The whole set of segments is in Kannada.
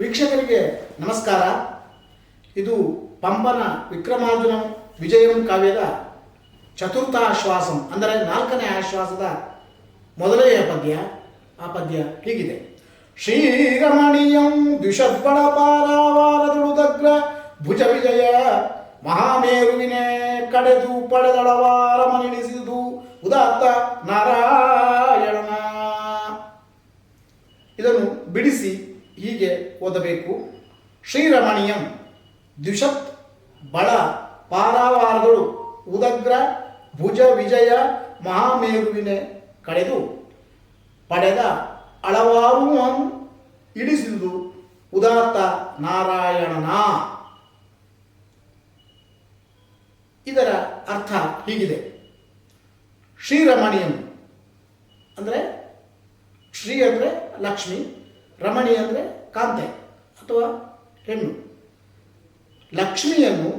ವೀಕ್ಷಕರಿಗೆ ನಮಸ್ಕಾರ. ಇದು ಪಂಪನ ವಿಕ್ರಮಾರ್ಜುನ ವಿಜಯಂ ಕಾವ್ಯದ ಚತುರ್ಥ ಆಶ್ವಾಸಂ, ಅಂದರೆ ನಾಲ್ಕನೇ ಆಶ್ವಾಸದ ಮೊದಲನೆಯ ಪದ್ಯ. ಆ ಪದ್ಯ ಹೀಗಿದೆ. ಶ್ರೀರಮಣೀಯಂ ದ್ವಿಷದ್ಬಳ ಪಾರಾವಾರದುಳುದಗ್ರ ಭುಜ ವಿಜಯ ಮಹಾಮೇರುವಿನೇ ಕಡೆದು ಪಡೆದಳವಾರ ಮನಿಳಿಸಿದು ಓದಬೇಕು. ಶ್ರೀರಮಣೀಯಂ. ದ್ವಿಷತ್ ಬಳ ಪಾರಾವಾರಗಳು. ಉದಗ್ರ ಭುಜ ವಿಜಯ ಮಹಾಮೇರುವಿನ ಕಡೆದು ಪಡೆದ ಅಳವಾರು ಇಳಿಸಿದುದು. ಉದಾತ್ತ ನಾರಾಯಣನ. ಇದರ ಅರ್ಥ ಹೀಗಿದೆ. ಶ್ರೀರಮಣಿಯಂ ಅಂದರೆ ಶ್ರೀ ಅಂದರೆ ಲಕ್ಷ್ಮಿ, ರಮಣಿ ಅಂದರೆ ಕಾಂತೆ ಅಥವಾ ಹೆಣ್ಣು. ಲಕ್ಷ್ಮಿಯನ್ನು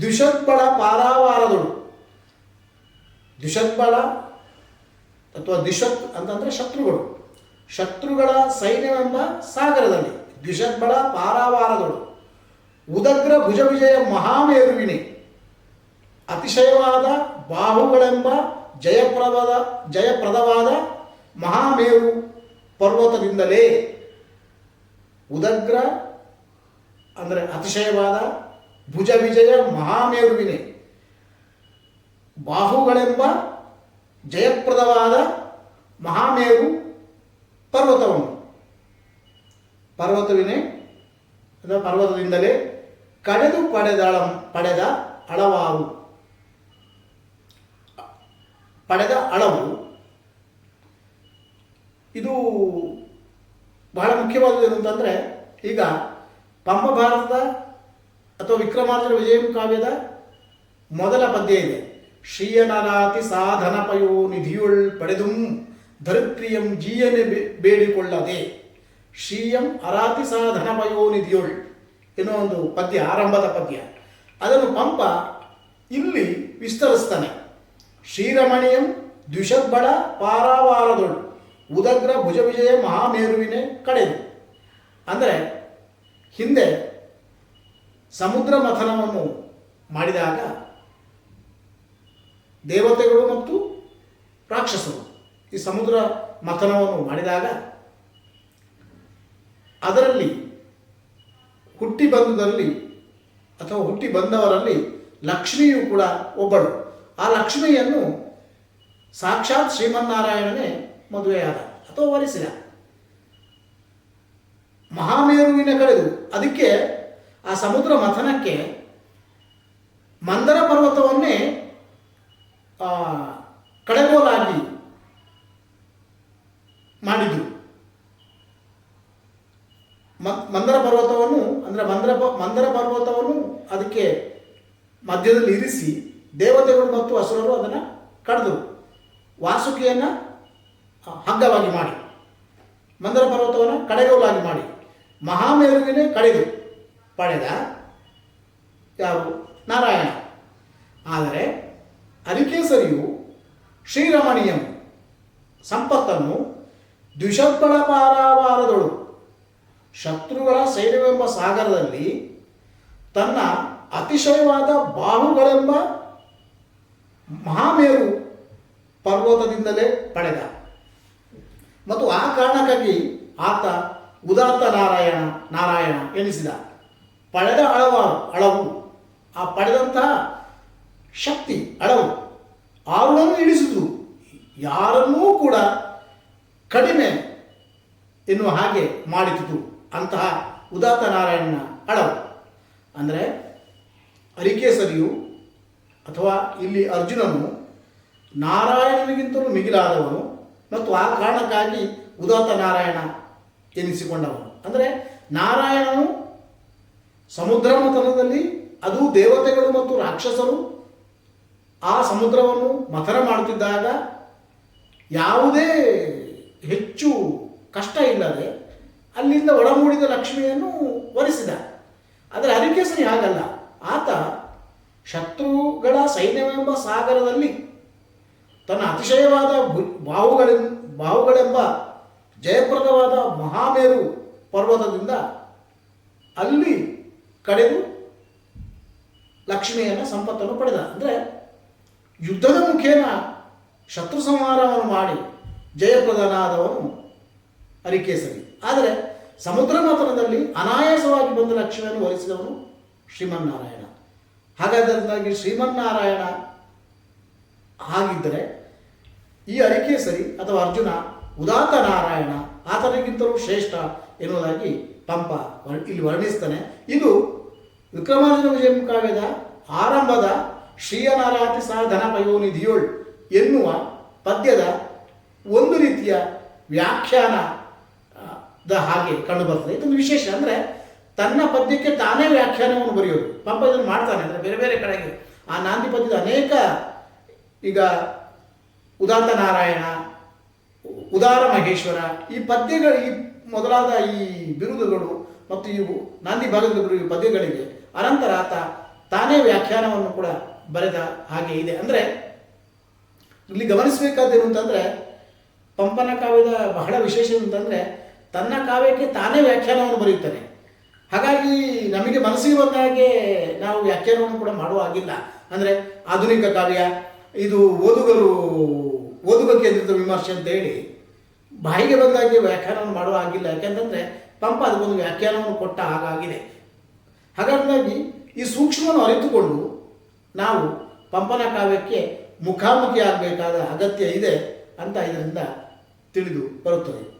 ದ್ವಿಷದ್ಬಳ ಪಾರಾವಾರದಳು. ದ್ವಿಷದ್ಬಳ ಅಥವಾ ದ್ವಿಷತ್ ಅಂತಂದರೆ ಶತ್ರುಗಳು. ಶತ್ರುಗಳ ಸೈನ್ಯವೆಂಬ ಸಾಗರದಲ್ಲಿ ದ್ವಿಷದ್ಬಳ ಪಾರಾವಾರದಳು. ಉದಗ್ರ ಭುಜ ವಿಜಯ ಮಹಾಮೇರುವಿನಿ ಅತಿಶಯವಾದ ಬಾಹುಗಳೆಂಬ ಜಯಪ್ರದ ಜಯಪ್ರದವಾದ ಮಹಾಮೇರು ಪರ್ವತದಿಂದಲೇ ಉದಗ್ರ, ಅಂದರೆ ಅತಿಶಯವಾದ, ಭುಜ ವಿಜಯ ಮಹಾಮೇರುವಿನೇ. ಬಾಹುಗಳೆಂಬ ಜಯಪ್ರದವಾದ ಮಹಾಮೇರು ಪರ್ವತವನ್ನು. ಪರ್ವತವಿನೆ ಅಥವಾ ಪರ್ವತದಿಂದಲೇ ಕಡೆದು ಪಡೆದಳ ಪಡೆದ ಅಳವಾರು. ಪಡೆದ ಅಳವು, ಇದು ಬಹಳ ಮುಖ್ಯವಾದದ್ದು ಏನಂತಂದರೆ ಈಗ ಪಂಪ ಭಾರತದ ಅಥವಾ ವಿಕ್ರಮಾರ್ಜುನ ವಿಜಯಂ ಕಾವ್ಯದ ಮೊದಲ ಪದ್ಯ ಇದೆ. ಶ್ರೀಯನರಾತಿ ಸಾಧನ ಪಯೋ ನಿಧಿಯುಳ್ ಪಡೆದು ಧರಿತ್ರಿಯಂ ಜೀಯನೆ ಬೇಡಿಕೊಳ್ಳದೆ. ಶ್ರೀಯಂ ಅರಾತಿ ಸಾಧನ ಪಯೋ ನಿಧಿಯುಳ್ ಎನ್ನುವ ಒಂದು ಪದ್ಯ, ಆರಂಭದ ಪದ್ಯ. ಅದನ್ನು ಪಂಪ ಇಲ್ಲಿ ವಿಸ್ತರಿಸ್ತಾನೆ. ಶ್ರೀರಮಣಿಯಂ ದ್ವಿಷದ್ಬಳ ಪಾರಾವಾರದೊಳು. ಉದಗ್ರ ಭುಜ ವಿಜಯ ಮಹಾಮೇರುವಿನೇ ಕಡೆದು. ಅಂದರೆ ಹಿಂದೆ ಸಮುದ್ರ ಮಥನವನ್ನು ಮಾಡಿದಾಗ ದೇವತೆಗಳು ಮತ್ತು ರಾಕ್ಷಸರು ಈ ಸಮುದ್ರ ಮಥನವನ್ನು ಮಾಡಿದಾಗ ಅದರಲ್ಲಿ ಹುಟ್ಟಿ ಬಂದದಲ್ಲಿ ಅಥವಾ ಹುಟ್ಟಿ ಬಂದವರಲ್ಲಿ ಲಕ್ಷ್ಮಿಯು ಕೂಡ ಒಬ್ಬಳು. ಆ ಲಕ್ಷ್ಮಿಯನ್ನು ಸಾಕ್ಷಾತ್ ಶ್ರೀಮನ್ನಾರಾಯಣನೇ ಮದುವೆಯಾದ. ಅಥವಾ ವರಿಸಿದ. ಮಹಾಮೇರುವಿನ ಕಳೆದು ಅದಕ್ಕೆ ಆ ಸಮುದ್ರ ಮಥನಕ್ಕೆ ಮಂದರ ಪರ್ವತವನ್ನೇ ಆ, ಕಡೆಗೋಲಾಗಿ ಮಾಡಿದ್ರು. ಮಂದರ ಪರ್ವತವನ್ನು ಅಂದರೆ ಮಂದರ ಮಂದರ ಪರ್ವತವನ್ನು ಅದಕ್ಕೆ ಮಧ್ಯದಲ್ಲಿ ಇರಿಸಿ ದೇವತೆಗಳು ಮತ್ತು ಹಸುರರು ಅದನ್ನು ಕಡಿದ್ರು. ವಾಸುಕಿಯನ್ನು ಹಗ್ಗವಾಗಿ ಮಾಡಿ. ಮಂದರ ಪರ್ವತವನ್ನು ಕಡೆಗೋಲಾಗಿ ಮಾಡಿ. ಮಹಾಮೇರುವಿನೇ ಕಡೆದು. ಪಡೆದ ಯಾರು? ನಾರಾಯಣ. ಆದರೆ ಅರಿಕೇಸರಿಯು ಶ್ರೀರಮಣೀಯಂ ಸಂಪತ್ತನ್ನು ದ್ವಿಷಬ್ಬಳ ಪಾರಾವಾರದಳು. ಶತ್ರುಗಳ ಸೈನ್ಯವೆಂಬ ಸಾಗರದಲ್ಲಿ ತನ್ನ ಅತಿಶಯವಾದ ಬಾಹುಗಳೆಂಬ ಮಹಾಮೇರು ಪರ್ವತದಿಂದಲೇ ಪಡೆದ. ಮತ್ತು ಆ ಕಾರಣಕ್ಕಾಗಿ ಆತ ಉದಾತ್ತ ನಾರಾಯಣ ನಾರಾಯಣ ಎನಿಸಿದ. ಪಡೆದ ಅಳವ, ಅಳವು. ಆ ಪಡೆದಂತಹ ಶಕ್ತಿ, ಅಳವು ಆರುಳನ್ನು ಇಳಿಸಿದ್ರು. ಯಾರನ್ನೂ ಕೂಡ ಕಡಿಮೆ ಎನ್ನುವ ಹಾಗೆ ಮಾಡಿತು ಅಂತಹ ಉದಾತ್ತ ನಾರಾಯಣನ ಅಳವು. ಅಂದರೆ ಅರಿಕೇಸರಿಯು ಅಥವಾ ಇಲ್ಲಿ ಅರ್ಜುನನು ನಾರಾಯಣನಿಗಿಂತಲೂ ಮಿಗಿಲಾದವನು ಮತ್ತು ಆ ಕಾರಣಕ್ಕಾಗಿ ಉದಾತ್ತ ನಾರಾಯಣ ಎನಿಸಿಕೊಂಡವನು. ಅಂದರೆ ನಾರಾಯಣನು ಸಮುದ್ರ ಮಥನದಲ್ಲಿ ಅದು ದೇವತೆಗಳು ಮತ್ತು ರಾಕ್ಷಸರು ಆ ಸಮುದ್ರವನ್ನು ಮಥನ ಮಾಡುತ್ತಿದ್ದಾಗ ಯಾವುದೇ ಹೆಚ್ಚು ಕಷ್ಟ ಇಲ್ಲದೆ ಅಲ್ಲಿಂದ ಒಳಮೂಡಿದ ಲಕ್ಷ್ಮಿಯನ್ನು ವರಿಸಿದ. ಆದರೆ ಹರಿಕೇಸರಿ ಹಾಗಲ್ಲ. ಆತ ಶತ್ರುಗಳ ಸೈನ್ಯವೆಂಬ ಸಾಗರದಲ್ಲಿ ತನ್ನ ಅತಿಶಯವಾದ ಬಾಹುಗಳ ಬಾಹುಗಳೆಂಬ ಜಯಪ್ರದವಾದ ಮಹಾಮೇರು ಪರ್ವತದಿಂದ ಅಲ್ಲಿ ಕಡೆದು ಲಕ್ಷ್ಮಿಯನ್ನು ಸಂಪತ್ತನ್ನು ಪಡೆದ. ಅಂದರೆ ಯುದ್ಧದ ಮುಖೇನ ಶತ್ರು ಸಂಹಾರವನ್ನು ಮಾಡಿ ಜಯಪ್ರದನಾದವನು ಅರಿಕೇಸರಿ ಆದರೆ ಸಮುದ್ರ ಮಥನದಲ್ಲಿ ಅನಾಯಾಸವಾಗಿ ಬಂದ ಲಕ್ಷ್ಮಿಯನ್ನು ವಹಿಸಿದವನು ಶ್ರೀಮನ್ನಾರಾಯಣ. ಹಾಗಾದ್ದರಿಂದಾಗಿ ಶ್ರೀಮನ್ನಾರಾಯಣ ಹಾಗಿದ್ದರೆ ಈ ಅರಿಕೇಸರಿ ಅಥವಾ ಅರ್ಜುನ, ಉದಾತ್ತ ನಾರಾಯಣ, ಆತನಿಗಿಂತಲೂ ಶ್ರೇಷ್ಠ ಎನ್ನುವುದಾಗಿ ಪಂಪ ಇಲ್ಲಿ ವರ್ಣಿಸ್ತಾನೆ. ಇದು ವಿಕ್ರಮಾರ್ಜುನ ವಿಜಯ ಕಾವ್ಯದ ಆರಂಭದ ಶ್ರೀಯನಾರಾತಿ ಸಹ ಪಯೋನಿಧಿಯೋಳ್ ಎನ್ನುವ ಪದ್ಯದ ಒಂದು ರೀತಿಯ ವ್ಯಾಖ್ಯಾನ ದ ಹಾಗೆ ಕಂಡುಬರ್ತದೆ ಇದೊಂದು ವಿಶೇಷ ಅಂದರೆ ತನ್ನ ಪದ್ಯಕ್ಕೆ ತಾನೇ ವ್ಯಾಖ್ಯಾನವನ್ನು ಬರೆಯೋದು. ಪಂಪ ಇದನ್ನು ಮಾಡ್ತಾನೆ ಅಂದರೆ ಬೇರೆ ಬೇರೆ ಕಡೆಗೆ. ಆ ನಾಂದಿ ಪದ್ಯದ ಅನೇಕ ಈಗ ಉದಾತ್ತ ನಾರಾಯಣ, ಉದಾರ ಮಹೇಶ್ವರ, ಈ ಪದ್ಯಗಳು ಈ ಮೊದಲಾದ ಈ ಬಿರುದುಗಳು ಮತ್ತು ಇವು ನಾಂದಿ ಭಾಗದ ಈ ಪದ್ಯಗಳಿಗೆ ಅನಂತರ ಆತ ತಾನೇ ವ್ಯಾಖ್ಯಾನವನ್ನು ಕೂಡ ಬರೆದ ಹಾಗೆ ಇದೆ. ಅಂದರೆ ಇಲ್ಲಿ ಗಮನಿಸಬೇಕಾದ್ದೇನು ಅಂತಂದರೆ, ಪಂಪನ ಕಾವ್ಯದ ಬಹಳ ವಿಶೇಷ ಅಂತಂದರೆ, ತನ್ನ ಕಾವ್ಯಕ್ಕೆ ತಾನೇ ವ್ಯಾಖ್ಯಾನವನ್ನು ಬರೆಯುತ್ತಾನೆ. ಹಾಗಾಗಿ ನಮಗೆ ಮನಸ್ಸಿಗೆ ಬಂದ ಹಾಗೆ ನಾವು ವ್ಯಾಖ್ಯಾನವನ್ನು ಕೂಡ ಮಾಡುವ ಹಾಗಿಲ್ಲ. ಅಂದರೆ ಆಧುನಿಕ ಕಾವ್ಯ ಇದು ಓದುಗರು, ಓದುಗ ಕೇಂದ್ರಿತ ವಿಮರ್ಶೆ ಅಂತ ಹೇಳಿ ಬಾಯಿಗೆ ಬಂದಾಗೆ ವ್ಯಾಖ್ಯಾನವನ್ನು ಮಾಡುವ ಹಾಗಿಲ್ಲ. ಯಾಕೆಂತಂದರೆ ಪಂಪ ಅದಕ್ಕೊಂದು ವ್ಯಾಖ್ಯಾನವನ್ನು ಕೊಟ್ಟ ಹಾಗಾಗಿದೆ. ಹಾಗಾಗಿ ಈ ಸೂಕ್ಷ್ಮವನ್ನು ಅರಿತುಕೊಂಡು ನಾವು ಪಂಪನ ಕಾವ್ಯಕ್ಕೆ ಮುಖಾಮುಖಿ ಆಗಬೇಕಾದ ಅಗತ್ಯ ಇದೆ ಅಂತ ಇದರಿಂದ ತಿಳಿದು ಬರುತ್ತದೆ.